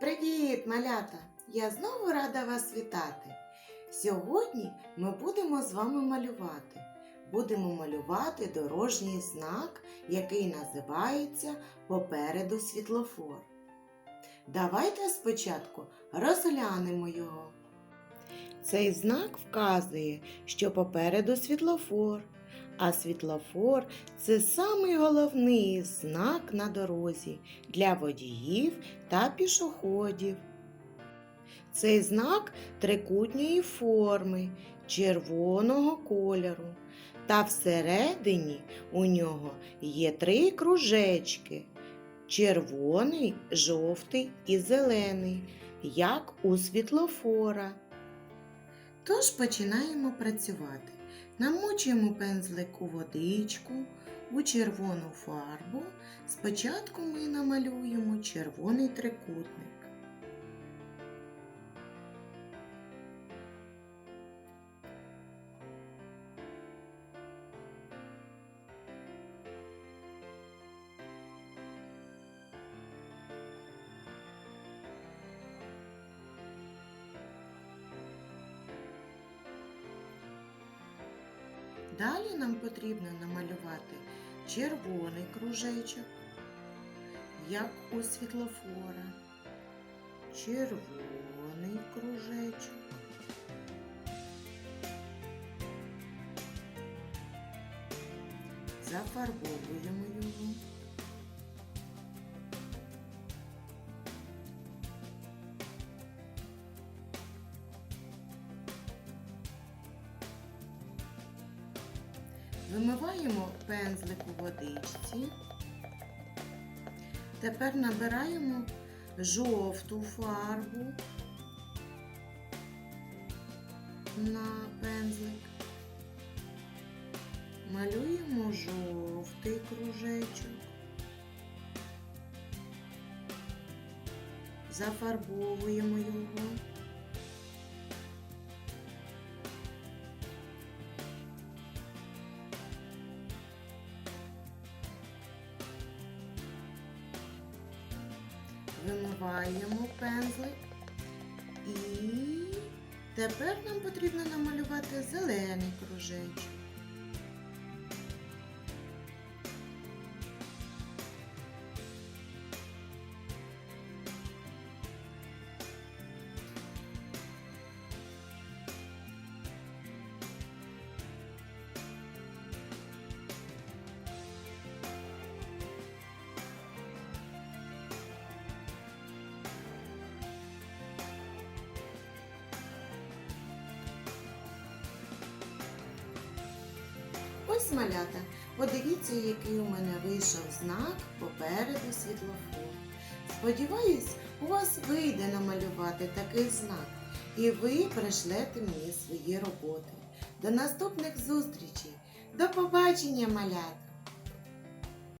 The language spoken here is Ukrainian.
Привіт, малята! Я знову рада вас вітати. Сьогодні ми будемо з вами малювати. Будемо малювати дорожній знак, який називається попереду світлофор. Давайте спочатку розглянемо його. Цей знак вказує, що попереду світлофор, а світлофор це самий головний знак на дорозі для водіїв та пішоходів. Цей знак трикутньої форми червоного кольору, та всередині у нього є три кружечки червоний, жовтий і зелений, як у світлофора. Тож починаємо працювати. Намочуємо пензлик у водичку, у червону фарбу. Спочатку ми намалюємо червоний трикутник. Далі нам потрібно намалювати червоний кружечок, як у світлофора. Червоний кружечок. Зафарбовуємо його. Вимиваємо пензлик у водичці. Тепер набираємо жовту фарбу на пензлик. Малюємо жовтий кружечок. Зафарбовуємо його. Вимиваємо пензлик і тепер нам потрібно намалювати зелений кружечок. Ось малята. Подивіться, який у мене вийшов знак попереду світлофор. Сподіваюсь, у вас вийде намалювати такий знак, і ви пришлете мені свої роботи. До наступних зустрічей. До побачення, малята!